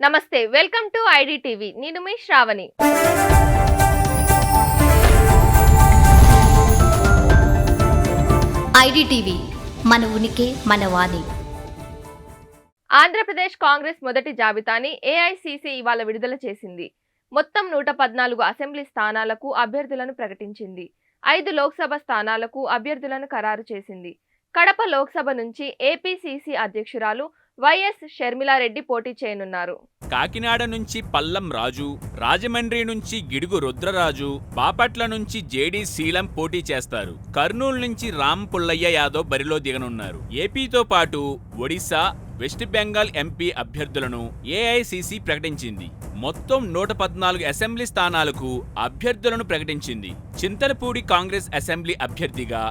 నమస్తే welcome to ID TV నేను మీ Shravani. IDTV మన ఉనికి మన వాణి. ఆంధ్రప్రదేశ్ కాంగ్రెస్ మొదటి జాబితాని ఏఐసిసి ఇవాళ విడుదల చేసింది. మొత్తం నూట పద్నాలుగు అసెంబ్లీ స్థానాలకు అభ్యర్థులను ప్రకటించింది. ఐదు లోక్సభ స్థానాలకు అభ్యర్థులను ఖరారు చేసింది. కడప లోక్సభ నుంచి ఏపీసీసీ అధ్యక్షురాలు వైఎస్ షర్మిలారెడ్డి పోటీ చేయనున్నారు. కాకినాడ నుంచి పల్లం రాజు రాజమండ్రి నుంచి గిడుగు రుద్రరాజు బాపట్ల నుంచి జేడీ శీలం పోటీ చేస్తారు. కర్నూలు నుంచి రామ్ పుల్లయ్య యాదవ్ బరిలో దిగనున్నారు. ఏపీతో పాటు ఒడిశా వెస్ట్ బెంగాల్ ఎంపీ అభ్యర్థులను ఏఐసిసి ప్రకటించింది. మొత్తం నూట పద్నాలుగు అసెంబ్లీ స్థానాలకు అభ్యర్థులను ప్రకటించింది. చింతలపూడి కాంగ్రెస్ అసెంబ్లీ అభ్యర్థిగా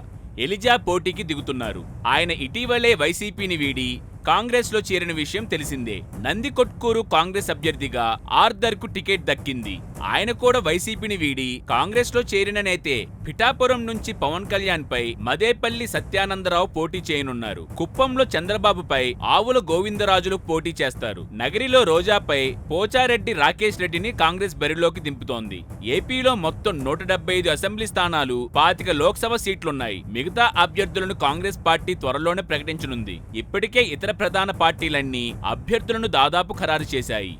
ఎలిజా పోటీకి దిగుతున్నారు. ఆయన ఇటీవలే వైసీపీని వీడి కాంగ్రెస్లో చేరిన విషయం తెలిసిందే. నందికొట్కూరు కాంగ్రెస్ అభ్యర్థిగా ఆర్దర్కు టికెట్ దక్కింది. ఆయన కూడా వైసీపీని వీడి కాంగ్రెస్లో చేరిననైతే పిఠాపురం నుంచి పవన్ కళ్యాణ్ పై మదేపల్లి సత్యానందరావు పోటీ చేయనున్నారు. కుప్పంలో చంద్రబాబుపై ఆవుల గోవిందరాజులు పోటీ చేస్తారు. నగరిలో రోజాపై పోచారెడ్డి రాకేష్ రెడ్డిని కాంగ్రెస్ బరిలోకి దింపుతోంది. ఏపీలో మొత్తం నూట డెబ్బై ఐదు అసెంబ్లీ స్థానాలు పాతిక లోక్సభ సీట్లున్నాయి. మిగతా అభ్యర్థులను కాంగ్రెస్ పార్టీ త్వరలోనే ప్రకటించనుంది. ఇప్పటికే ఇతర ప్రధాన పార్టీలన్నీ అభ్యర్థులను దాదాపు ఖరారు చేశాయి.